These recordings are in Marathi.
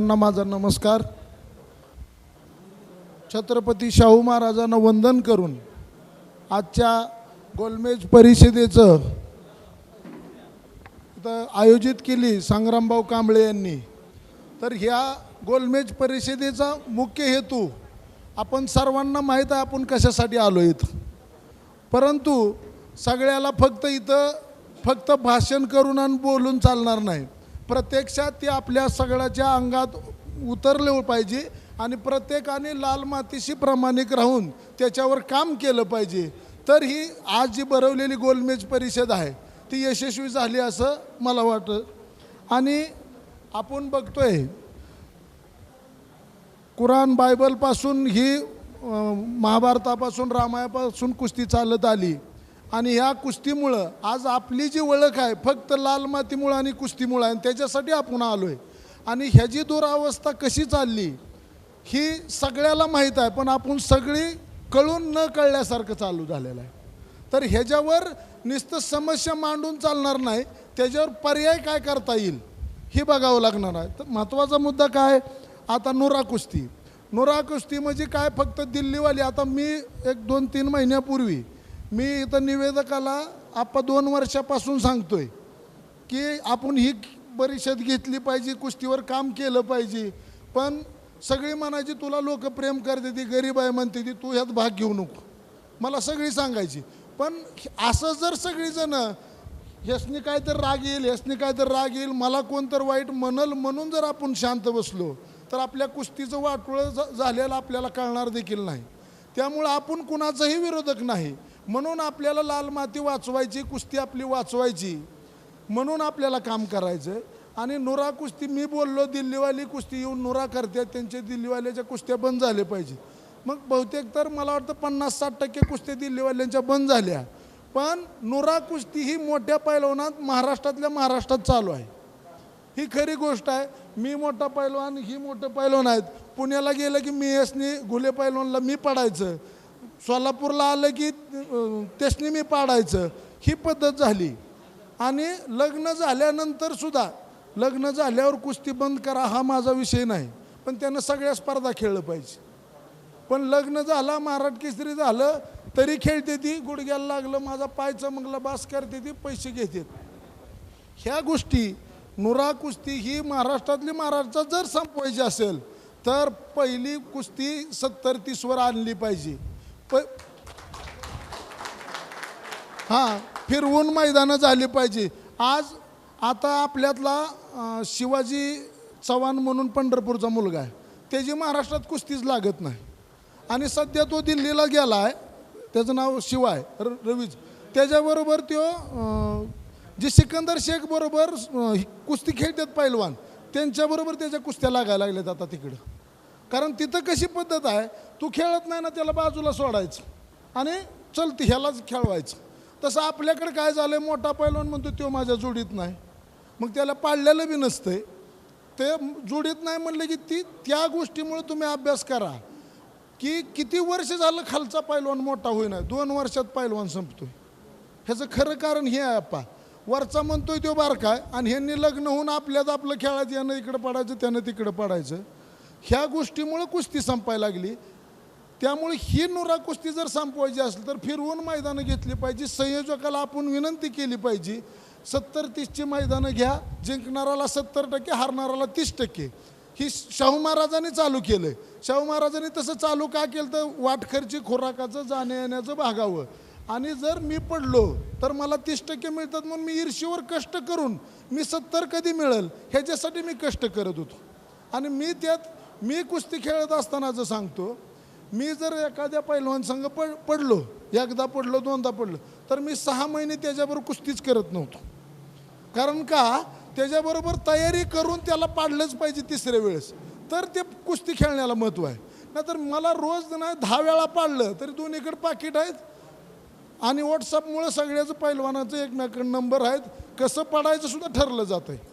त्यांना माझा नमस्कार. छत्रपती शाहू महाराजांना वंदन करून आजच्या गोलमेज परिषदेचं इथं आयोजित केली संग्रामभाऊ कांबळे यांनी. तर ह्या गोलमेज परिषदेचा मुख्य हेतू आपण सर्वांना माहीत आहे आपण कशासाठी आलो इथं. परंतु सगळ्याला फक्त इथं फक्त भाषण करून आणि बोलून चालणार नाही. प्रत्यक्षात ते आपल्या सगळ्याच्या अंगात उतरले पाहिजे आणि प्रत्येकाने लाल मातीशी प्रामाणिक राहून त्याच्यावर काम केलं पाहिजे. तर ही आज जी भरवलेली गोलमेज परिषद आहे ती यशस्वी झाली असं मला वाटतं. आणि आपण बघतोय कुराण बायबलपासून ही महाभारतापासून रामायणापासून कुस्ती चालत आली. आणि ह्या कुस्तीमुळं आज आपली जी ओळख आहे फक्त लाल मातीमुळं आणि कुस्तीमुळं आहे आणि त्याच्यासाठी आपण आलो आहे आणि ह्याची दुरावस्था कशी चालली ही सगळ्याला माहीत आहे पण आपण सगळी कळून न कळल्यासारखं चालू झालेलं आहे. तर ह्याच्यावर नुसतं समस्या मांडून चालणार नाही त्याच्यावर पर्याय काय करता येईल हे बघावं लागणार आहे. तर महत्त्वाचा मुद्दा काय आता नुरा कुस्ती. नुरा कुस्ती म्हणजे काय फक्त दिल्लीवाली. आता मी एक दोन तीन महिन्यापूर्वी मी इथं निवेदकाला आपण दोन वर्षापासून सांगतोय की आपण ही परिषद घेतली पाहिजे कुस्तीवर काम केलं पाहिजे. पण सगळी म्हणायची तुला लोक प्रेम करते ती गरीब आहे म्हणते ती तू ह्यात भाग घेऊ नको. मला सगळी सांगायची. पण असं जर सगळीजणं ह्यासनी काय तर राग येईल ह्यासनी काय तर राग येईल मला कोण तर वाईट म्हणल म्हणून जर आपण शांत बसलो तर आपल्या कुस्तीचं वाटोळं झालेलं आपल्याला कळणार देखील नाही. त्यामुळं आपण कुणाचाही विरोधक नाही. म्हणून आपल्याला लाल माती वाचवायची कुस्ती आपली वाचवायची म्हणून आपल्याला काम करायचं. आहे आणि नुरा कुस्ती मी बोललो दिल्लीवाली कुस्ती येऊन नुरा करते त्यांचे दिल्लीवाल्याच्या कुस्त्या बंद झाले पाहिजे. मग बहुतेक तर मला वाटतं पन्नास साठ टक्के कुस्त्या दिल्लीवाल्यांच्या बंद झाल्या. पण नुरा कुस्ती ही मोठ्या पैलवानात महाराष्ट्रातल्या महाराष्ट्रात चालू आहे. ही खरी गोष्ट आहे. मी मोठा पैलवान ही मोठं पैलवान आहेत. पुण्याला गेलं की मी एसनी घुले पैलवानला मी पडायचं. सोलापूरला आलं की अं, त्यासनी मी पाडायचं. ही पद्धत झाली. आणि लग्न झाल्यानंतरसुद्धा लग्न झाल्यावर कुस्ती बंद करा हा माझा विषय नाही. पण त्यानं सगळ्या स्पर्धा खेळलं पाहिजे. पण लग्न झाला महाराज केसरी झालं तरी खेळते ती गुडघ्याला लागलं माझा पाय चमकला बास करते ती पैसे घेतात ह्या गोष्टी नुरा कुस्ती ही महाराष्ट्रातली महाराष्ट्रात जर संपवायची असेल तर पहिली कुस्ती सत्तर तीसवर आणली पाहिजे. हां फिरवून मैदानं झाली पाहिजे. आज आता आपल्यातला शिवाजी चव्हाण म्हणून पंढरपूरचा मुलगा आहे. त्याची महाराष्ट्रात कुस्तीच लागत नाही. आणि सध्या तो दिल्लीला गेला आहे त्याचं नाव शिवाय र रवीज. त्याच्याबरोबर तो जे सिकंदर शेख बरोबर कुस्ती खेळतात पैलवान त्यांच्याबरोबर त्याच्या कुस्त्या लागायला लागल्यात आता तिकडं. कारण तिथं कशी पद्धत आहे तू खेळत नाही ना त्याला बाजूला सोडायचं. आणि चल ती ह्यालाच खेळवायचं. तसं आपल्याकडे काय झालं आहे मोठा पैलवान म्हणतो तो माझ्या जोडीत नाही. मग त्याला पाळलेलं बी नसतंय. ते जोडीत नाही म्हणलं की ती त्या गोष्टीमुळे तुम्ही अभ्यास करा. की किती वर्ष झालं खालचा पैलवान मोठा होईना दोन वर्षात पैलवान संपतोय. ह्याचं खरं कारण हे आहे आप्पा. वरचा म्हणतोय तो बारका आहे आणि ह्यांनी लग्न होऊन आपल्यात आपलं खेळायचं यानं इकडं पडायचं त्यानं तिकडं पडायचं. ह्या गोष्टीमुळं कुस्ती संपायला लागली. त्यामुळे ही नुरा कुस्ती जर संपवायची असेल तर फिरवून मैदानं घेतली पाहिजे. संयोजकाला आपण विनंती केली पाहिजे सत्तर तीसची मैदानं घ्या जिंकणाराला सत्तर टक्के हारणाराला तीस टक्के. ही शाहू महाराजांनी चालू केलं आहे शाहू महाराजांनी तसं चालू का केलं तर वाटखर्ची खुराकाचं जाण्या येण्याचं भागावं. आणि जर मी पडलो तर मला तीस टक्के मिळतात म्हणून मी ईर्षीवर कष्ट करून मी सत्तर कधी मिळेल? ह्याच्यासाठी मी कष्ट करत होतो. आणि मी त्यात मी कुस्ती खेळत असतानाचं सांगतो मी जर एखाद्या पैलवान संघ पड पडलो एकदा पडलो दोनदा पडलो तर मी सहा महिने त्याच्याबरोबर कुस्तीच करत नव्हतो. कारण का? त्याच्याबरोबर तयारी करून त्याला पाडलंच पाहिजे तिसऱ्या वेळेस. तर ते कुस्ती खेळण्याला महत्त्व आहे. नाहीतर मला रोज नाही दहा वेळा पाडलं तरी दोन्हीकडे पाकिट आहेत. आणि व्हॉट्सअपमुळं सगळ्याचं पैलवानाचं एकमेकांकडे नंबर आहेत. कसं पाडायचं सुद्धा ठरलं जातं आहे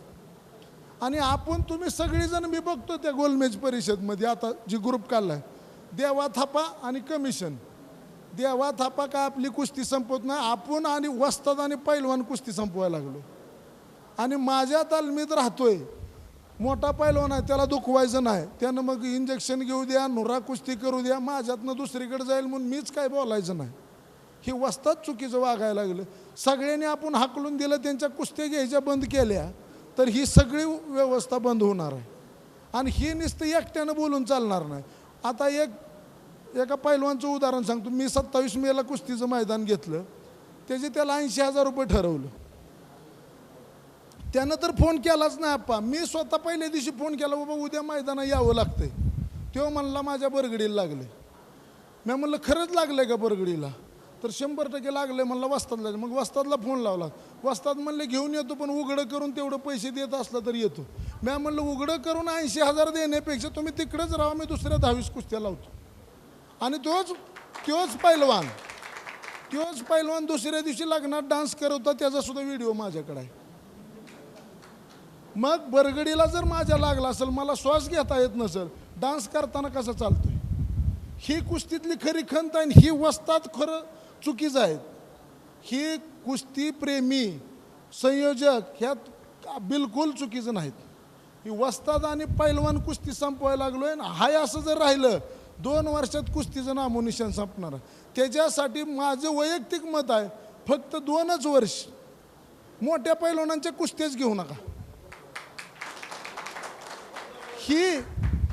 आणि आपण तुम्ही सगळेजण मी बघतो त्या गोलमेज परिषदमध्ये आता जी ग्रुप काढला आहे देवा थापा आणि कमिशन देवा थापा का आपली कुस्ती संपवत नाही. आपण आणि वस्ताद आणि पैलवान कुस्ती संपवायला लागलो. आणि माझ्या तालमीत राहतोय. मोठा पैलवान आहे त्याला दुखवायचं नाही. त्यानं मग इंजेक्शन घेऊ द्या नुरा कुस्ती करू द्या माझ्यातनं दुसरीकडे जाईल म्हणून मीच काय बोलायचं नाही. ही वस्तात चुकीचं वागायला लागलं. सगळ्यांनी आपण हाकलून दिलं त्यांच्या कुस्त्या घ्यायच्या बंद केल्या. तर ही सगळी व्यवस्था बंद होणार आहे. आणि ही नुसतं एकट्यानं बोलून चालणार नाही. आता एक एका पैलवानचं उदाहरण सांगतो. मी सत्तावीस मेला कुस्तीचं मैदान घेतलं. त्याचे त्याला ऐंशी हजार रुपये ठरवलं. त्यानं तर फोन केलाच नाही आप्पा. मी स्वतः पहिल्या दिवशी फोन केला बाबा उद्या मैदानात यावं लागतंय. तेव्हा म्हणला माझ्या बरगडीला लागले मी म्हणलं खरंच लागलंय का बरगडीला? तर शंभर टक्के लागले म्हणलं वस्तादला. मग वस्तादला फोन लावला. वस्ताद म्हणले घेऊन येतो पण उघडं करून तेवढं पैसे देत असला तर येतो. मी म्हणलं उघडं करून ऐंशी हजार देण्यापेक्षा तुम्ही तिकडेच राहा मी दुसऱ्या दहावीस कुस्त्या लावतो. आणि तोच तोच पैलवान तोच पैलवान दुसऱ्या दिवशी लग्नात डान्स करत होता त्याचा सुद्धा व्हिडिओ माझ्याकडे आहे. मग बरगडीला जर माझ्या लागला असेल मला श्वास घेता येत नसेल डान्स करताना कसं चालतोय? ही कुस्तीतली खरी खंत आहे आणि ही वस्तात खरं चुकीचं आहे. ही कुस्तीप्रेमी संयोजक ह्यात बिलकुल चुकीचं नाहीत. ही वस्ताद आणि पैलवान कुस्ती संपवायला लागलोय आणि हाय असं जर राहिलं दोन वर्षात कुस्तीचं नामोनिशन संपणार. त्याच्यासाठी माझं वैयक्तिक मत आहे फक्त दोनच वर्ष मोठ्या पैलवानांच्या कुस्त्याच घेऊ नका. ही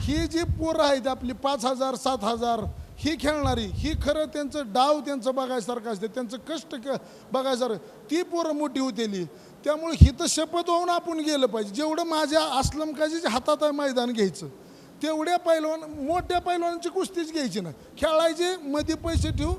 ही जी पोरं आहेत आपली पाच हजार सात हजार ही खेळणारी ही खरं त्यांचं डाव त्यांचं बघायसारखं असते त्यांचं कष्ट क बघायसारखं. ती पोरं मोठी होतेली. त्यामुळे ही तर शपथ होऊन आपण गेलं पाहिजे. जेवढं माझ्या असलम काजीच्या हातात आहे मैदान घ्यायचं तेवढ्या पैलवान मोठ्या पैलवानांची कुस्तीच घ्यायची ना खेळायचे मध्ये पैसे ठेवू